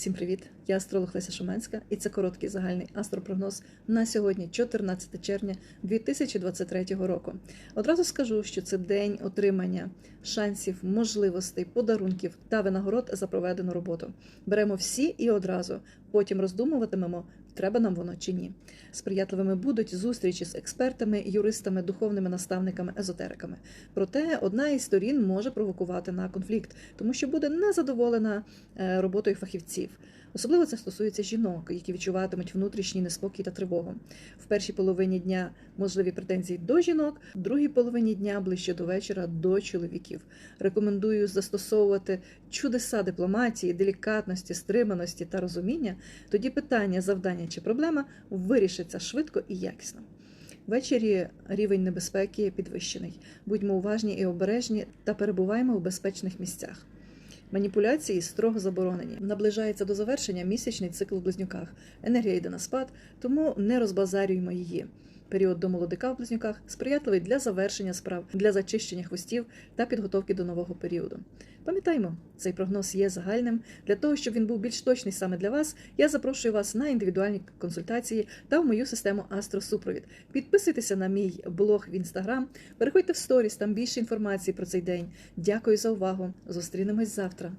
Всім привіт! Я астролог Леся Шуменська, і це короткий загальний астропрогноз на сьогодні, 14 червня 2023 року. Одразу скажу, що це день отримання шансів, можливостей, подарунків та винагород за проведену роботу. Беремо всі і одразу, потім роздумуватимемо. Треба нам воно чи ні. Сприятливими будуть зустрічі з експертами, юристами, духовними наставниками, езотериками. Проте одна із сторін може провокувати на конфлікт, тому що буде незадоволена е, роботою фахівців. Особливо це стосується жінок, які відчуватимуть внутрішній неспокій та тривогу. В першій половині дня можливі претензії до жінок, в другій половині дня ближче до вечора до чоловіків. Рекомендую застосовувати чудеса дипломатії, делікатності, стриманості та розуміння. Тоді питання, завдання чи проблема вирішиться швидко і якісно. Ввечері рівень небезпеки підвищений. Будьмо уважні і обережні та перебуваємо у безпечних місцях. Маніпуляції строго заборонені. Наближається до завершення місячний цикл в близнюках. Енергія йде на спад, тому не розбазарюємо її. Період до молодика в близнюках сприятливий для завершення справ, для зачищення хвостів та підготовки до нового періоду. Пам'ятаймо, цей прогноз є загальним. Для того, щоб він був більш точний саме для вас, я запрошую вас на індивідуальні консультації та в мою систему Астросупровід. Підписуйтеся на мій блог в інстаграм, переходьте в сторіс, там більше інформації про цей день. Дякую за увагу. Зустрінемось завтра.